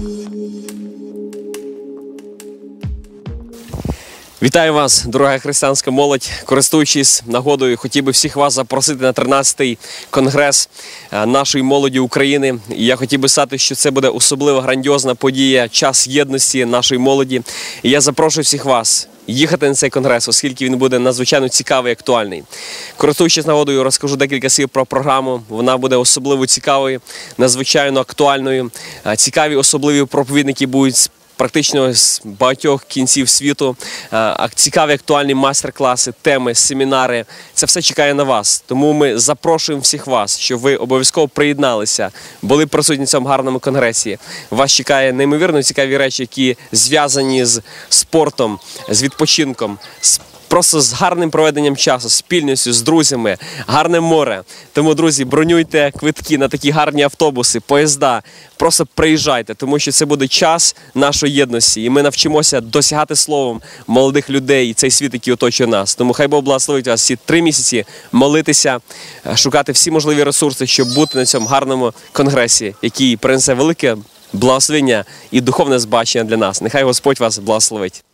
Thank you. Вітаю вас, дорога християнська молодь. Користуючись нагодою, хотів би всіх вас запросити на 13-й конгрес е, нашої молоді України. І я хотів би сказати, що це буде особливо грандіозна подія, час єдності нашої молоді. І я запрошую всіх вас. Їхати на цей конгрес, оскільки він буде надзвичайно цікавий і актуальний. Користуючись нагодою, розкажу декілька слів про програму. Вона буде особливо цікавою, надзвичайно актуальною. Е, Цікаві особливі проповідники будуть практично з багатьох кінців світу. Е, Цікаві актуальні майстер-класи, теми, семінари. Це все чекає на вас. Тому ми запрошуємо всіх вас, щоб ви обов'язково приєдналися, були присутні в цьому гарному конгресі. Вас чекає неймовірно цікаві речі, які зв'язані з спортом, з відпочинком. з Просто з гарним проведенням часу, спільністю з друзями, гарне море. Тому, друзі, бронюйте квитки на такі гарні автобуси, поїзда. Просто приїжджайте, тому що це буде час нашої єдності, і ми навчимося досягати словом молодих людей і цей світ, який оточує нас. Тому хай Бог благословить вас всі три місяці молитися, е, шукати всі можливі ресурси, щоб бути на цьому гарному конгресі, який принесе велике благословення і духовне збачення для нас. Нехай Господь вас благословить.